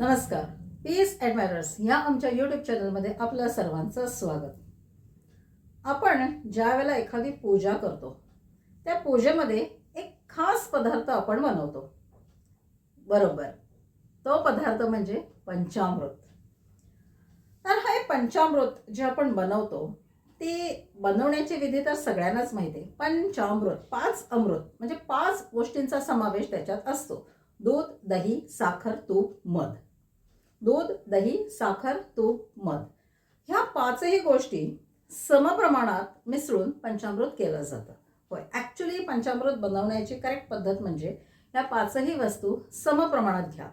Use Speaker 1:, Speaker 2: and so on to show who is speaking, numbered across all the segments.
Speaker 1: नमस्कार. पीस ॲडमायरर्स ह्या आमच्या यूट्यूब चॅनलमध्ये आपलं सर्वांचं स्वागत. आपण ज्या वेळेला एखादी पूजा करतो त्या पूजेमध्ये एक खास पदार्थ आपण बनवतो. बरोबर. तो पदार्थ म्हणजे पंचामृत. तर हे पंचामृत जे आपण बनवतो ते बनवण्याची विधी तर सगळ्यांनाच माहिती आहे. पंचामृत पाच अमृत म्हणजे पाच गोष्टींचा समावेश त्याच्यात असतो. दूध दही साखर तूप मध. दूध दही साखर तूप मध. ह्या पाचही गोष्टी समप्रमाणात मिसळून पंचामृत केलं जातं. होय ॲक्च्युली पंचामृत बनवण्याची करेक्ट पद्धत म्हणजे ह्या पाचही वस्तू समप्रमाणात घ्या.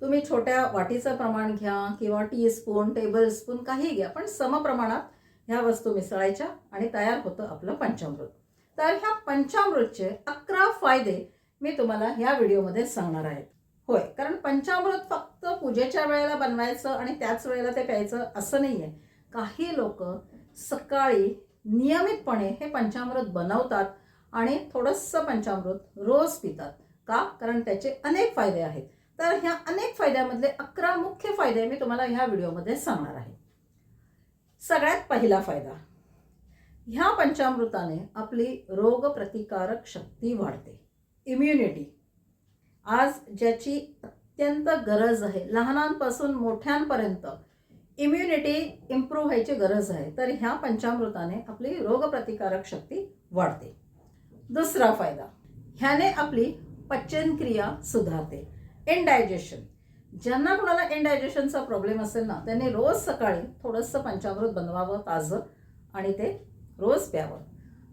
Speaker 1: तुम्ही छोट्या वाटीचं प्रमाण घ्या किंवा टी स्पून टेबल स्पून काही घ्या पण समप्रमाणात ह्या वस्तू मिसळायच्या आणि तयार होतं आपलं पंचामृत. तर ह्या पंचामृतचे अकरा फायदे मी तुम्हाला ह्या व्हिडिओमध्ये सांगणार आहेत होय कारण पंचामृत फक्त पूजेच्या वेळेला बनवायचं आणि त्याच वेळेला ते प्यायचं असं नाही आहे काही लोक सकाळी नियमितपणे हे पंचामृत बनवतात आणि थोडंसं पंचामृत रोज पितात. का? कारण त्याचे अनेक फायदे आहेत. तर ह्या अनेक फायद्यामधले अकरा मुख्य फायदे मी तुम्हाला ह्या व्हिडिओमध्ये सांगणार आहे. सगळ्यात पहिला फायदा ह्या पंचामृताने आपली रोगप्रतिकारक शक्ती वाढते. इम्युनिटी. आज ज्याची अत्यंत गरज आहे लहानांपासून मोठ्यांपर्यंत इम्युनिटी इम्प्रूव्ह व्हायची गरज आहे तर ह्या पंचामृताने आपली रोगप्रतिकारक शक्ती वाढते. दुसरा फायदा ह्याने आपली पचनक्रिया सुधारते. इनडायजेशन ज्यांना कोणाला इनडायजेशनचा प्रॉब्लेम असेल ना त्यांनी रोज सकाळी थोडंसं पंचामृत बनवावं ताजं आणि ते रोज प्यावं.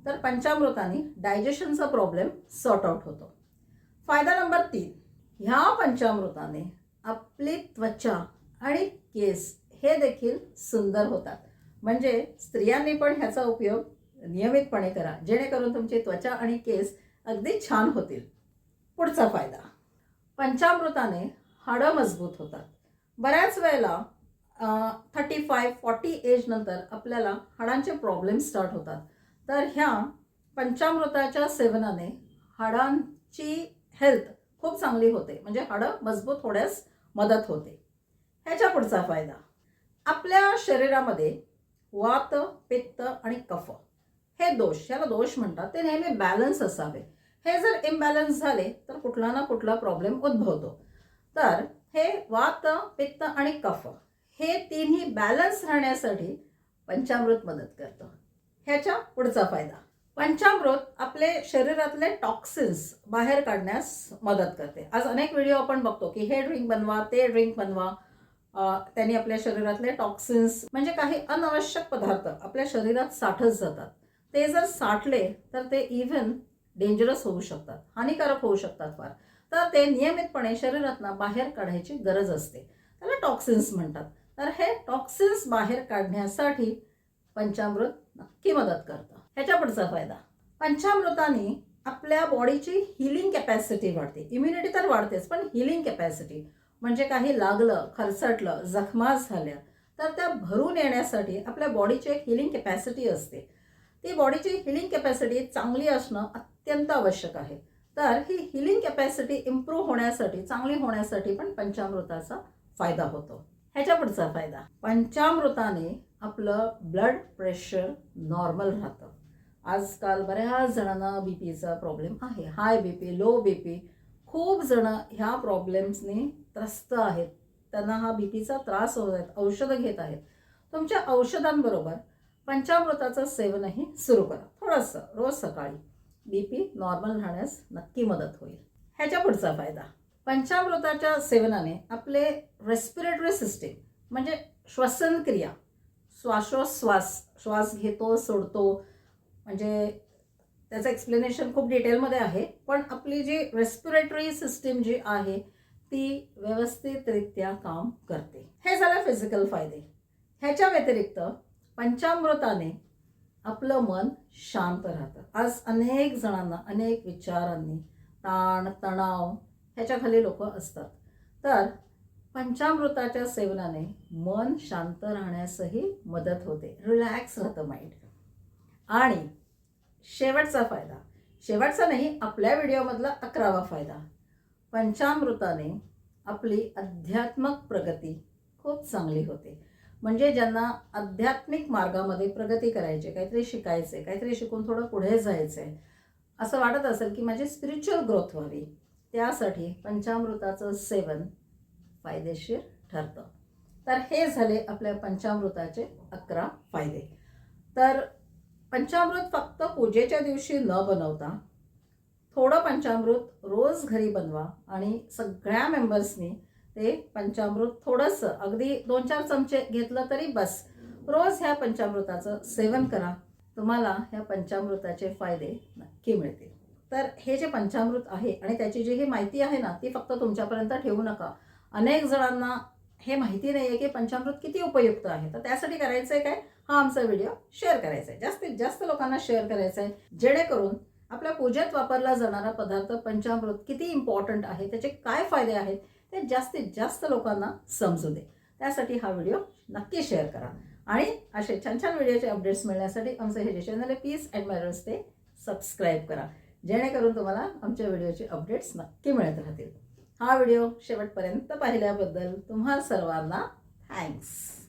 Speaker 1: तर पंचामृताने डायजेशनचा प्रॉब्लेम सॉर्ट आउट होतो. फायदा नंबर तीन ह्या पंचामृताने आपली त्वचा आणि केस हे देखील सुंदर होतात. म्हणजे स्त्रियांनी पण ह्याचा उपयोग नियमितपणे करा जेणेकरून तुमची त्वचा आणि केस अगदी छान होतील. पुढचा फायदा पंचामृताने हाडं मजबूत होतात. बऱ्याच वेळेला थर्टी फाय फॉर्टी एज नंतर आपल्याला हाडांचे प्रॉब्लेम स्टार्ट होतात. तर ह्या पंचामृताच्या सेवनाने हाडांची हेल्थ खूप चांगली होते. म्हणजे हाडं मजबूत होण्यास मदत होते. ह्याच्या पुढचा फायदा. आपल्या शरीरामध्ये वात पित्त आणि कफ हे दोष ह्याला दोष म्हणतात. ते नेहमी बॅलन्स असावे. हे जर इम्बॅलन्स झाले तर कुठला ना कुठला प्रॉब्लेम उद्भवतो. तर हे वात पित्त आणि कफ हे तिन्ही बॅलन्स राहण्यासाठी पंचामृत मदत करतं. ह्याच्या पुढचा फायदा. पंचामृत आपले शरीरातले टॉक्सिन्स बाहेर काढण्यास मदत करते. आज अनेक व्हिडिओ आपण बघतो की हे ड्रिंक बनवा ते ड्रिंक बनवा. त्यांनी आपल्या शरीरातले टॉक्सिन्स म्हणजे काही अनावश्यक पदार्थ आपल्या शरीरात साठत जातात. ते जर साठले तर ते इव्हन डेंजरस होऊ शकतात हानिकारक होऊ शकतात फार. तर ते नियमितपणे शरीरातनं बाहेर काढायची गरज असते. त्याला टॉक्सिन्स म्हणतात. तर हे टॉक्सिन्स बाहेर काढण्यासाठी पंचामृत नक्की मदत करतं. ह्याच्या पुढचा फायदा. पंचामृताने आपल्या बॉडीची हिलिंग कॅपॅसिटी वाढते. इम्युनिटी तर वाढतेच पण हिलिंग कॅपॅसिटी म्हणजे काही लागलं खरसटलं जखमा झाल्या तर त्या भरून येण्यासाठी आपल्या बॉडीची एक हिलिंग कॅपॅसिटी असते. ती बॉडीची हिलिंग कॅपॅसिटी चांगली असणं अत्यंत आवश्यक आहे. तर ही हिलिंग कॅपॅसिटी इम्प्रूव्ह होण्यासाठी चांगली होण्यासाठी पण पंचामृताचा फायदा होतो. ह्याच्या पुढचा फायदा. पंचामृताने आपलं ब्लड प्रेशर नॉर्मल राहतं. आजकाल बऱ्याच जणांना बी पीचा प्रॉब्लेम आहे. High B P low B P खूप जणं ह्या प्रॉब्लेम्सने त्रस्त आहेत. त्यांना हा बी पीचा त्रास होत आहेत औषधं घेत आहेत. तुमच्या औषधांबरोबर पंचामृताचं सेवनही सुरू करा. थोडंसं रोज सकाळी बी पी नॉर्मल राहण्यास नक्की मदत होईल. ह्याच्या पुढचा फायदा पंचामृताच्या सेवनाने आपले रेस्पिरेटरी सिस्टीम म्हणजे श्वसनक्रिया श्वासोश्वास श्वास घेतो सोडतो म्हणजे त्याचं एक्सप्लेनेशन खूप डिटेलमध्ये आहे. पण आपली जी रेस्पिरेटरी सिस्टीम जी आहे ती व्यवस्थितरित्या काम करते. हे झालं फिजिकल फायदे. ह्याच्या व्यतिरिक्त पंचामृताने आपलं मन शांत राहतं. आज अनेक जणांना अनेक विचारांनी ताण तणाव ह्याच्याखाली लोक असतात. तर पंचामृताच्या सेवनाने मन शांत राहण्यासही मदत होते. रिलॅक्स राहतं माइंड आणि शेवटचा फायदा. शेवटचा नाही आपल्या व्हिडिओमधला अकरावा फायदा. पंचामृताने आपली अध्यात्मक प्रगती खूप चांगली होते. म्हणजे ज्यांना आध्यात्मिक मार्गामध्ये प्रगती करायची काहीतरी शिकायचे काहीतरी शिकून थोडं पुढे जायचं आहे असं वाटत असेल की माझी स्पिरिच्युअल ग्रोथ व्हावी. त्यासाठी पंचामृताचं सेवन फायदेशीर ठरतं. तर हे झाले आपल्या पंचामृताचे अकरा फायदे. तर पंचामृत फक्त पूजेच्या दिवशी न बनवता थोडं पंचामृत रोज घरी बनवा आणि सगळ्या मेंबर्सनी ते पंचामृत थोडंसं अगदी दोन चार चमचे घेतलं तरी बस. रोज ह्या पंचामृताचं सेवन करा. तुम्हाला ह्या पंचामृताचे फायदे नक्की मिळतील. तर हे जे पंचामृत आहे आणि त्याची जी ही माहिती आहे ना ती फक्त तुमच्यापर्यंत ठेवू नका. अनेक जणांना हे माहिती नाही आहे की पंचामृत किती उपयुक्त आहे. तर त्यासाठी करायचं आहे काय? हा आमचा व्हिडिओ शेअर करायचा आहे जास्तीत जास्त लोकांना शेअर करायचा आहे जेणेकरून आपल्या पूजेत वापरला जाणारा पदार्थ पंचामृत किती इम्पॉर्टंट आहे त्याचे काय फायदे आहेत ते जास्तीत जास्त लोकांना समजू दे. त्यासाठी हा व्हिडिओ नक्की शेअर करा. आणि असे छान छान व्हिडिओचे अपडेट्स मिळण्यासाठी आमचं हे जे चॅनल आहे पीस अँड मॅरर्स ते सबस्क्राईब करा. जेणेकरून तुम्हाला आमच्या व्हिडिओचे अपडेट्स नक्की मिळत राहतील. हा व्हिडिओ शेवटपर्यंत पाहिल्याबद्दल तुम्हा सर्वांना थँक्स